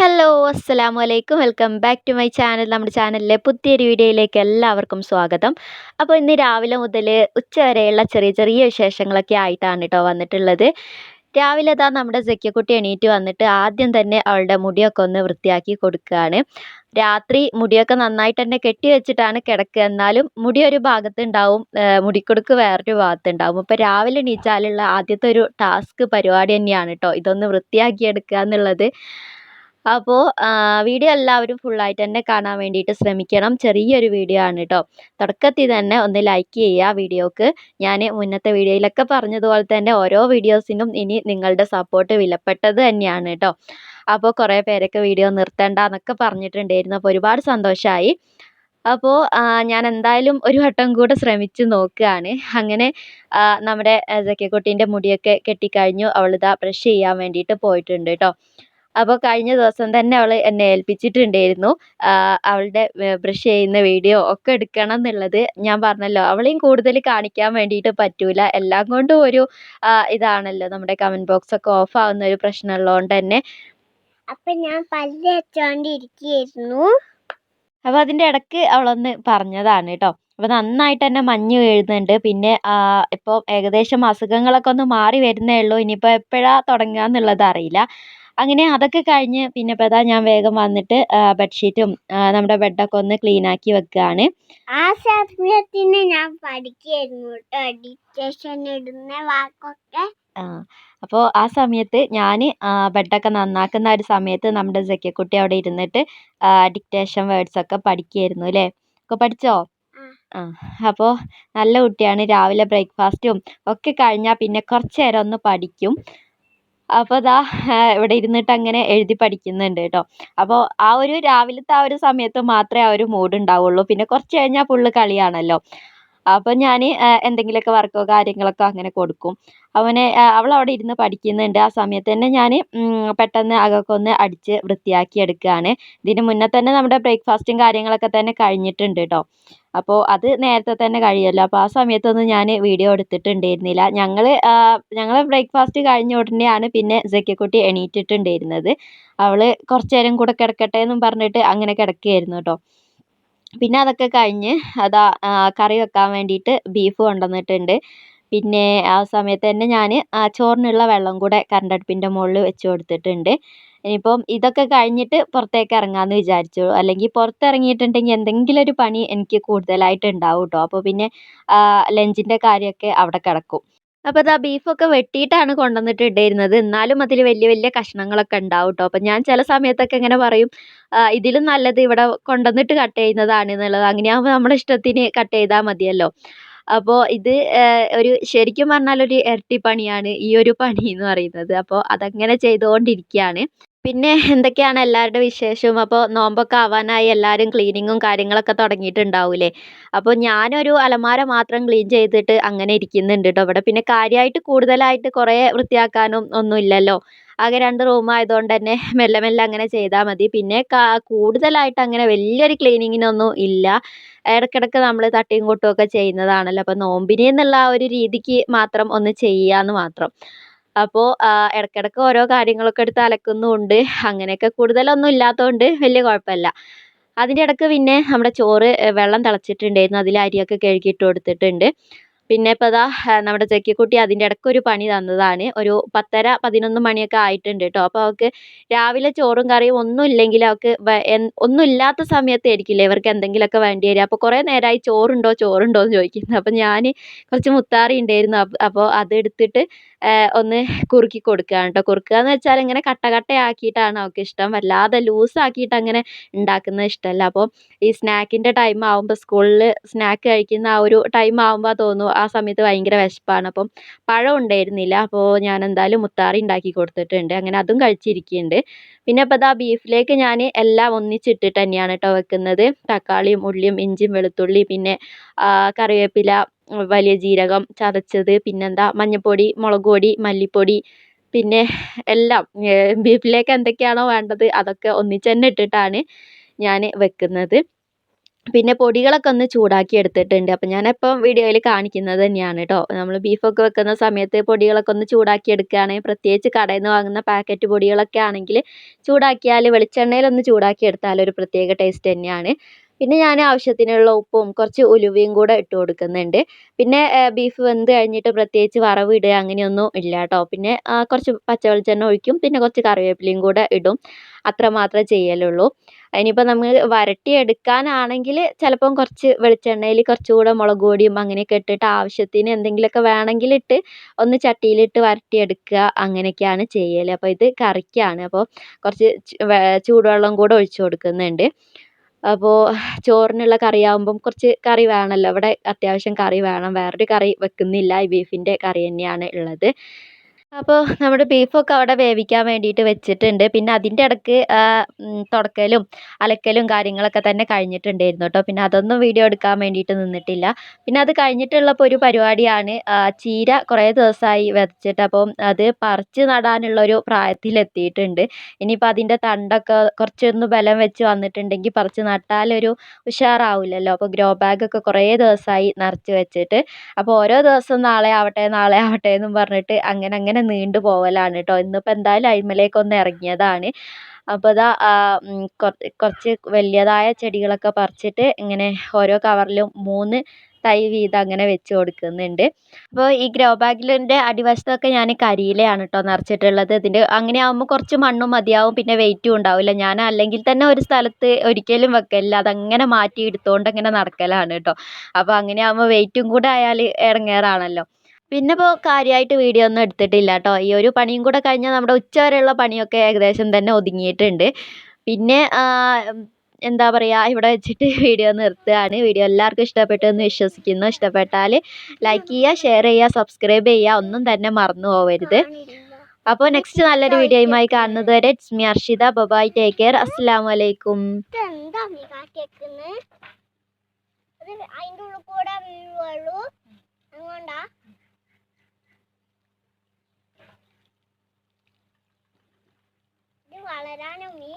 Hello അസ്സാം വലൈക്കും welcome back to my channel. നമ്മുടെ ചാനലിലെ പുതിയൊരു വീഡിയോയിലേക്ക് എല്ലാവർക്കും സ്വാഗതം. അപ്പോൾ ഇന്ന് രാവിലെ മുതൽ ഉച്ച വരെയുള്ള ചെറിയ ചെറിയ വിശേഷങ്ങളൊക്കെ ആയിട്ടാണ് കേട്ടോ വന്നിട്ടുള്ളത്. രാവിലെ ഇതാ നമ്മുടെ ജക്കിയക്കുട്ടി എണീറ്റ് വന്നിട്ട് ആദ്യം തന്നെ അവളുടെ മുടിയൊക്കെ ഒന്ന് വൃത്തിയാക്കി കൊടുക്കുകയാണ് രാത്രി മുടിയൊക്കെ നന്നായിട്ട് തന്നെ കെട്ടി വെച്ചിട്ടാണ് കിടക്കുക. എന്നാലും മുടി ഒരു ഭാഗത്ത് ഉണ്ടാവും മുടിക്കൊടുക്ക് വേറൊരു ഭാഗത്ത് ഉണ്ടാവും. അപ്പോൾ രാവിലെ എണീച്ചാലുള്ള ആദ്യത്തെ ഒരു ടാസ്ക് പരിപാടി തന്നെയാണ് കേട്ടോ ഇതൊന്ന് വൃത്തിയാക്കി എടുക്കുക എന്നുള്ളത്. അപ്പോൾ വീഡിയോ എല്ലാവരും ഫുള്ളായിട്ട് തന്നെ കാണാൻ വേണ്ടിയിട്ട് ശ്രമിക്കണം. ചെറിയൊരു വീഡിയോ ആണ് കേട്ടോ തുടക്കത്തിൽ തന്നെ ഒന്ന് ലൈക്ക് ചെയ്യുക വീഡിയോക്ക് ഞാൻ മുന്നത്തെ വീഡിയോയിലൊക്കെ പറഞ്ഞതുപോലെ തന്നെ ഓരോ വീഡിയോസിനും ഇനി നിങ്ങളുടെ സപ്പോർട്ട് വിലപ്പെട്ടത് തന്നെയാണ് കേട്ടോ അപ്പോൾ കുറേ പേരൊക്കെ വീഡിയോ നിർത്തേണ്ട എന്നൊക്കെ പറഞ്ഞിട്ടുണ്ടായിരുന്നു. അപ്പോൾ ഒരുപാട് സന്തോഷമായി അപ്പോൾ ഞാൻ എന്തായാലും ഒരു വട്ടം കൂടെ ശ്രമിച്ച് നോക്കുകയാണ്. അങ്ങനെ നമ്മുടെ സഖ്യക്കുട്ടീന്റെ മുടിയൊക്കെ കെട്ടിക്കഴിഞ്ഞു. അവളിതാ ബ്രഷ് ചെയ്യാൻ വേണ്ടിയിട്ട് പോയിട്ടുണ്ട് കേട്ടോ അപ്പോൾ കഴിഞ്ഞ ദിവസം തന്നെ അവൾ എന്നെ ഏൽപ്പിച്ചിട്ടുണ്ടായിരുന്നു. അവളുടെ ബ്രഷ് ചെയ്യുന്ന വീഡിയോ ഒക്കെ എടുക്കണം എന്നുള്ളത് ഞാൻ പറഞ്ഞല്ലോ. അവളെയും കൂടുതൽ കാണിക്കാൻ വേണ്ടിയിട്ട് പറ്റൂല. എല്ലാം കൊണ്ടും ഒരു ഇതാണല്ലോ. നമ്മുടെ കമന്റ് ബോക്സ് ഒക്കെ ഓഫ് ആവുന്ന ഒരു പ്രശ്നമുള്ളതുകൊണ്ട് തന്നെ. അപ്പം ഞാൻ പല്ല് വെച്ചോണ്ടിരിക്കുകയായിരുന്നു അപ്പോൾ അതിന്റെ ഇടയ്ക്ക് അവളൊന്ന് പറഞ്ഞതാണ് കേട്ടോ അപ്പോൾ നന്നായിട്ട് തന്നെ മഞ്ഞ് വീഴുന്നുണ്ട്. പിന്നെ ഇപ്പോൾ ഏകദേശം അസുഖങ്ങളൊക്കെ ഒന്ന് മാറി വരുന്നേ ഉള്ളൂ. ഇനിയിപ്പോൾ എപ്പോഴാണ് തുടങ്ങുക എന്നുള്ളത് അറിയില്ല. അങ്ങനെ അതൊക്കെ കഴിഞ്ഞ് പിന്നെ ഇപ്പോൾ ഇതാ ഞാൻ വേഗം വന്നിട്ട് ബെഡ്ഷീറ്റും നമ്മുടെ ബെഡൊക്കെ ഒന്ന് ക്ലീൻ ആക്കി വെക്കുകയാണ് ആ സമയത്തിന് ഞാൻ പഠിക്കായിരുന്നു കേട്ടോ. ഡിറ്റേഷൻ ഇടുന്ന വാക്കൊക്കെ. ആ അപ്പോൾ ആ സമയത്ത് ഞാൻ ബെഡൊക്കെ നന്നാക്കുന്ന ഒരു സമയത്ത് നമ്മുടെ ജക്കിക്കുട്ടി അവിടെ ഇരുന്നിട്ട് ഡിക്റ്റേഷൻ വേർഡ്സ് ഒക്കെ പഠിക്കുകയായിരുന്നു അല്ലേ? ഒക്കെ പഠിച്ചോ? ആ. അപ്പോൾ നല്ല കുട്ടിയാണ്. രാവിലെ ബ്രേക്ക്ഫാസ്റ്റും ഒക്കെ കഴിഞ്ഞാൽ പിന്നെ കുറച്ച് നേരം ഒന്ന് പഠിക്കും. അപ്പോൾ ദാ ഇവിടെ ഇരുന്നിട്ട് അങ്ങനെ എഴുതി പഠിക്കുന്നുണ്ട് കേട്ടോ അപ്പോൾ ആ ഒരു രാവിലത്തെ ആ ഒരു സമയത്ത് മാത്രമേ ആ ഒരു മൂഡ് ഉണ്ടാവുള്ളൂ. പിന്നെ കുറച്ച് കഴിഞ്ഞാൽ ഫുള്ള് കളിയാണല്ലോ. അപ്പോൾ ഞാൻ എന്തെങ്കിലുമൊക്കെ വർക്കോ കാര്യങ്ങളൊക്കെ അങ്ങനെ കൊടുക്കും. അവനെ അവൾ അവിടെ ഇരുന്ന് പഠിക്കുന്നുണ്ട്. ആ സമയത്ത് തന്നെ ഞാൻ പെട്ടെന്ന് അകമൊക്കെ ഒന്ന് അടിച്ച് വൃത്തിയാക്കി എടുക്കുകയാണ് ഇതിന് മുന്നേ തന്നെ നമ്മുടെ ബ്രേക്ക്ഫാസ്റ്റും കാര്യങ്ങളൊക്കെ തന്നെ കഴിഞ്ഞിട്ടുണ്ട് കേട്ടോ അപ്പോൾ അത് നേരത്തെ തന്നെ കഴിയുമല്ലോ അപ്പോൾ ആ സമയത്തൊന്നും ഞാൻ വീഡിയോ എടുത്തിട്ടുണ്ടായിരുന്നില്ല. ഞങ്ങൾ ഞങ്ങൾ ബ്രേക്ക്ഫാസ്റ്റ് കഴിഞ്ഞ ഉടനെയാണ് പിന്നെ സക്കിയക്കുട്ടി എണീറ്റിട്ടുണ്ടായിരുന്നത്. അവൾ കുറച്ച് നേരം കൂടെ കിടക്കട്ടെ എന്നും പറഞ്ഞിട്ട് അങ്ങനെ കിടക്കുകയായിരുന്നു കേട്ടോ പിന്നെ അതൊക്കെ കഴിഞ്ഞ് അതാ കറി വെക്കാൻ വേണ്ടിയിട്ട് ബീഫ് കൊണ്ടുവന്നിട്ടുണ്ട്. പിന്നെ ആ സമയത്ത് തന്നെ ഞാൻ ചോറിനുള്ള വെള്ളം കൂടെ കറണ്ട് അടുപ്പിന്റെ മുകളിൽ വെച്ച് കൊടുത്തിട്ടുണ്ട്. ഇനിയിപ്പം ഇതൊക്കെ കഴിഞ്ഞിട്ട് പുറത്തേക്ക് ഇറങ്ങാമെന്ന് വിചാരിച്ചു. അല്ലെങ്കിൽ പുറത്തിറങ്ങിയിട്ടുണ്ടെങ്കിൽ എന്തെങ്കിലും ഒരു പണി എനിക്ക് കൂടുതലായിട്ട് ഉണ്ടാവും കേട്ടോ അപ്പോൾ പിന്നെ ലഞ്ചിന്റെ കാര്യമൊക്കെ അവിടെ കിടക്കും. അപ്പോൾ ഇതാ ബീഫൊക്കെ വെട്ടിയിട്ടാണ് കൊണ്ടുവന്നിട്ട് ഇട്ടിരുന്നത് എന്നാലും അതിൽ വലിയ വലിയ കഷ്ണങ്ങളൊക്കെ ഉണ്ടാവും കേട്ടോ അപ്പം ഞാൻ ചില സമയത്തൊക്കെ ഇങ്ങനെ പറയും ഇതിലും നല്ലത് ഇവിടെ കൊണ്ടുവന്നിട്ട് കട്ട് ചെയ്യുന്നതാണ് എന്നുള്ളത്. അങ്ങനെയാകുമ്പോൾ നമ്മുടെ ഇഷ്ടത്തിന് കട്ട് ചെയ്താൽ മതിയല്ലോ. അപ്പോൾ ഇത് ഒരു ശരിക്കും പറഞ്ഞാൽ ഒരു ഇരട്ടി പണിയാണ് ഈ ഒരു പണി എന്ന് പറയുന്നത്. അപ്പോൾ അതങ്ങനെ ചെയ്തുകൊണ്ടിരിക്കുകയാണ്. പിന്നെ എന്തൊക്കെയാണ് എല്ലാവരുടെ വിശേഷം? അപ്പോൾ നോമ്പൊക്കെ ആവാനായി എല്ലാവരും ക്ലീനിങ്ങും കാര്യങ്ങളൊക്കെ തുടങ്ങിയിട്ടുണ്ടാവില്ലേ? അപ്പോൾ ഞാനൊരു അലമാര മാത്രം ക്ലീൻ ചെയ്തിട്ട് അങ്ങനെ ഇരിക്കുന്നുണ്ട് കേട്ടോ. ഇവിടെ പിന്നെ കാര്യമായിട്ട് കൂടുതലായിട്ട് കുറേ വൃത്തിയാക്കാനും ഒന്നുമില്ലല്ലോ. ആകെ രണ്ട് റൂം ആയതുകൊണ്ട് തന്നെ മെല്ലെ മെല്ലെ അങ്ങനെ ചെയ്താൽ മതി. പിന്നെ കൂടുതലായിട്ട് അങ്ങനെ വലിയൊരു ക്ലീനിങ്ങിനൊന്നും ഇല്ല. ഇടയ്ക്കിടയ്ക്ക് നമ്മൾ തട്ടിയും കൊട്ടുമൊക്കെ ചെയ്യുന്നതാണല്ലോ. അപ്പോൾ നോമ്പിനി എന്നുള്ള ആ ഒരു രീതിക്ക് മാത്രം ഒന്ന് ചെയ്യാമെന്ന് മാത്രം. അപ്പോൾ ഇടയ്ക്കിടയ്ക്ക് ഓരോ കാര്യങ്ങളൊക്കെ എടുത്ത് അലക്കുന്നുമുണ്ട് അങ്ങനെയൊക്കെ കൂടുതലൊന്നും ഇല്ലാത്തതുകൊണ്ട് വലിയ കുഴപ്പമില്ല. അതിന്റെ ഇടയ്ക്ക് പിന്നെ നമ്മുടെ ചോറ് വെള്ളം തിളച്ചിട്ടുണ്ടായിരുന്നു. അതിൽ അരിയൊക്കെ കഴുകിയിട്ട് കൊടുത്തിട്ടുണ്ട്. പിന്നെ ഇപ്പോൾ ദാ നമ്മുടെ ചെക്കിക്കുട്ടി അതിന്റെ ഇടയ്ക്ക് ഒരു പണി തന്നതാണ്. ഒരു പത്തര പതിനൊന്ന് മണിയൊക്കെ ആയിട്ടുണ്ട് കേട്ടോ. അപ്പോൾ അവൾക്ക് രാവിലെ ചോറും കറിയും ഒന്നും ഇല്ലെങ്കിൽ അവൾക്ക് ഒന്നും ഇല്ലാത്ത സമയത്തായിരിക്കില്ലേ ഇവർക്ക് എന്തെങ്കിലുമൊക്കെ വേണ്ടി വരിക. അപ്പോൾ കുറേ നേരമായി ചോറുണ്ടോ ചോറുണ്ടോ എന്ന് ചോദിക്കുന്നത് അപ്പോൾ ഞാൻ കുറച്ച് മുത്താറി ഉണ്ടായിരുന്നു. അപ്പോൾ അതെടുത്തിട്ട് ഒന്ന് കുറുക്കി കൊടുക്കുകയാണ് കേട്ടോ. കുറുക്കുക എന്ന് വെച്ചാൽ ഇങ്ങനെ കട്ട കട്ടയാക്കിയിട്ടാണ് അവൾക്ക് ഇഷ്ടം. വല്ലാതെ ലൂസാക്കിയിട്ട് അങ്ങനെ ഉണ്ടാക്കുന്നത് ഇഷ്ടമല്ല. അപ്പോൾ ഈ സ്നാക്കിന്റെ ടൈം ആകുമ്പോൾ സ്കൂളിൽ സ്നാക്ക് കഴിക്കുന്ന ആ ഒരു ടൈം ആകുമ്പോൾ തോന്നും ആ സമയത്ത് ഭയങ്കര വിശപ്പാണ്. അപ്പം പഴം ഉണ്ടായിരുന്നില്ല. അപ്പോൾ ഞാൻ എന്തായാലും മുത്താറി ഉണ്ടാക്കി കൊടുത്തിട്ടുണ്ട്. അങ്ങനെ അതും കഴിച്ചിരിക്കുന്നുണ്ട്. പിന്നെ ഇപ്പോൾ ഇതാ ബീഫിലേക്ക് ഞാൻ എല്ലാം ഒന്നിച്ചിട്ടിട്ട് തന്നെയാണ് കേട്ടോ വെക്കുന്നത്. തക്കാളിയും ഉള്ളിയും ഇഞ്ചിയും വെളുത്തുള്ളി പിന്നെ കറിവേപ്പില വലിയ ജീരകം ചതച്ചത്. പിന്നെന്താ മഞ്ഞൾപ്പൊടി മുളക് പൊടി മല്ലിപ്പൊടി പിന്നെ എല്ലാം. ബീഫിലേക്ക് എന്തൊക്കെയാണോ വേണ്ടത് അതൊക്കെ ഒന്നിച്ച് തന്നെ ഇട്ടിട്ടാണ് ഞാൻ വെക്കുന്നത്. പിന്നെ പൊടികളൊക്കെ ഒന്ന് ചൂടാക്കി എടുത്തിട്ടുണ്ട്. അപ്പം ഞാനിപ്പം വീഡിയോയിൽ കാണിക്കുന്നത് തന്നെയാണ് കേട്ടോ നമ്മൾ ബീഫൊക്കെ വെക്കുന്ന സമയത്ത് പൊടികളൊക്കെ ഒന്ന് ചൂടാക്കി എടുക്കുകയാണെങ്കിൽ പ്രത്യേകിച്ച് കടയിൽ നിന്ന് വാങ്ങുന്ന പാക്കറ്റ് പൊടികളൊക്കെ ആണെങ്കിൽ ചൂടാക്കിയാൽ വെളിച്ചെണ്ണയിലൊന്ന് ചൂടാക്കി എടുത്താൽ ഒരു പ്രത്യേക ടേസ്റ്റ് തന്നെയാണ്. പിന്നെ ഞാൻ ആവശ്യത്തിനുള്ള ഉപ്പും കുറച്ച് ഉലുവയും കൂടെ ഇട്ട് കൊടുക്കുന്നുണ്ട്. പിന്നെ ബീഫ് വെന്ത് കഴിഞ്ഞിട്ട് പ്രത്യേകിച്ച് വറവ് ഇടുക അങ്ങനെയൊന്നും ഇല്ല കേട്ടോ പിന്നെ കുറച്ച് പച്ച വെളിച്ചെണ്ണ ഒഴിക്കും. പിന്നെ കുറച്ച് കറിവേപ്പിലയും കൂടെ ഇടും. അത്ര മാത്രമേ ചെയ്യലുള്ളൂ. ഇനിയിപ്പോൾ നമ്മൾ വരട്ടിയെടുക്കാനാണെങ്കിൽ ചിലപ്പം കുറച്ച് വെളിച്ചെണ്ണയിൽ കുറച്ചുകൂടെ മുളക് പൊടിയും അങ്ങനെയൊക്കെ ഇട്ടിട്ട് ആവശ്യത്തിന് എന്തെങ്കിലുമൊക്കെ വേണമെങ്കിൽ ഇട്ട് ഒന്ന് ചട്ടിയിലിട്ട് വരട്ടിയെടുക്കുക അങ്ങനെയൊക്കെയാണ് ചെയ്യൽ അപ്പോൾ ഇത് കറിക്കാണ്. അപ്പോൾ കുറച്ച് ചൂടുവെള്ളം കൂടെ ഒഴിച്ച് കൊടുക്കുന്നുണ്ട്. അപ്പോൾ ചോറിനുള്ള കറിയാകുമ്പം കുറച്ച് കറി വേണമല്ലോ ഇവിടെ അത്യാവശ്യം കറി വേണം. വേറൊരു കറി വെക്കുന്നില്ല. ഈ ബീഫിന്റെ കറി തന്നെയാണ് ഉള്ളത്. അപ്പോൾ നമ്മുടെ ബീഫൊക്കെ അവിടെ വേവിക്കാൻ വേണ്ടിയിട്ട് വെച്ചിട്ടുണ്ട്. പിന്നെ അതിന്റെ ഇടയ്ക്ക് തുടക്കലും അലക്കലും കാര്യങ്ങളൊക്കെ തന്നെ കഴിഞ്ഞിട്ടുണ്ടായിരുന്നു കേട്ടോ. പിന്നെ അതൊന്നും വീഡിയോ എടുക്കാൻ വേണ്ടിയിട്ട് നിന്നിട്ടില്ല. പിന്നെ അത് കഴിഞ്ഞിട്ടുള്ളപ്പോൾ ഒരു പരിപാടിയാണ് ചീര കുറേ ദിവസമായി വെച്ചിട്ട് അപ്പം അത് പറിച്ച് നടാനുള്ളൊരു പ്രായത്തിലെത്തിയിട്ടുണ്ട്. ഇനിയിപ്പോൾ അതിന്റെ തണ്ടൊക്കെ കുറച്ചൊന്ന് ബലം വെച്ച് വന്നിട്ടുണ്ടെങ്കിൽ പറിച്ച് നട്ടാലൊരു ഉഷാറാവില്ലല്ലോ. അപ്പോൾ ഗ്രോ ബാഗൊക്കെ കുറേ ദിവസമായി നിറച്ച് വെച്ചിട്ട്. അപ്പോൾ ഓരോ ദിവസം നാളെ ആവട്ടെ നാളെ ആവട്ടെ എന്നും പറഞ്ഞിട്ട് അങ്ങനെ അങ്ങനെ നീണ്ടു പോവലാണ് കേട്ടോ ഇന്നിപ്പോൾ എന്തായാലും അഴിമലേക്കൊന്ന് ഇറങ്ങിയതാണ് അപ്പോൾ ഇതാ കുറച്ച് വലിയതായ ചെടികളൊക്കെ പറിച്ചിട്ട് ഇങ്ങനെ ഓരോ കവറിലും മൂന്ന് തൈ വീതം അങ്ങനെ വെച്ച് കൊടുക്കുന്നുണ്ട്. അപ്പോൾ ഈ ഗ്രോ ബാഗിലിന്റെ അടിവശത്തൊക്കെ ഞാൻ കരിയിലയാണ് കേട്ടോ നിറച്ചിട്ടുള്ളത്. ഇതിന്റെ അങ്ങനെ ആകുമ്പോൾ കുറച്ച് മണ്ണും മതിയാവും പിന്നെ വെയിറ്റും ഉണ്ടാവില്ല. ഞാൻ അല്ലെങ്കിൽ തന്നെ ഒരു സ്ഥലത്ത് ഒരിക്കലും വെക്കലില്ല. അതങ്ങനെ മാറ്റി എടുത്തുകൊണ്ട് അങ്ങനെ നടക്കലാണ് കേട്ടോ അപ്പോൾ അങ്ങനെ ആകുമ്പോൾ വെയിറ്റും കൂടെ ആയാൽ ഇടങ്ങേറാണല്ലോ പിന്നെ ഇപ്പോൾ കാര്യമായിട്ട് വീഡിയോ ഒന്നും എടുത്തിട്ടില്ല കേട്ടോ ഈ ഒരു പണിയും കൂടെ കഴിഞ്ഞാൽ നമ്മുടെ ഉച്ച വരെയുള്ള പണിയൊക്കെ ഏകദേശം തന്നെ ഒതുങ്ങിയിട്ടുണ്ട്. പിന്നെ എന്താ പറയുക ഇവിടെ വെച്ചിട്ട് വീഡിയോ നിർത്തുകയാണ്. വീഡിയോ എല്ലാവർക്കും ഇഷ്ടപ്പെട്ടു എന്ന് വിശ്വസിക്കുന്നു. ഇഷ്ടപ്പെട്ടാൽ ലൈക്ക് ചെയ്യുക ഷെയർ ചെയ്യുക സബ്സ്ക്രൈബ് ചെയ്യുക ഒന്നും തന്നെ മറന്നു പോവരുത്. അപ്പോൾ നെക്സ്റ്റ് നല്ലൊരു വീഡിയോയുമായി കാണുന്നത് വരെ it's me Arshitha. Bye bye take care അസ്സാം വലൈക്കും അതിന്റെ ഉള്ളിൽ കൂടെ വീഴുള്ളൂ അതുകൊണ്ടാ വളരാനും നീ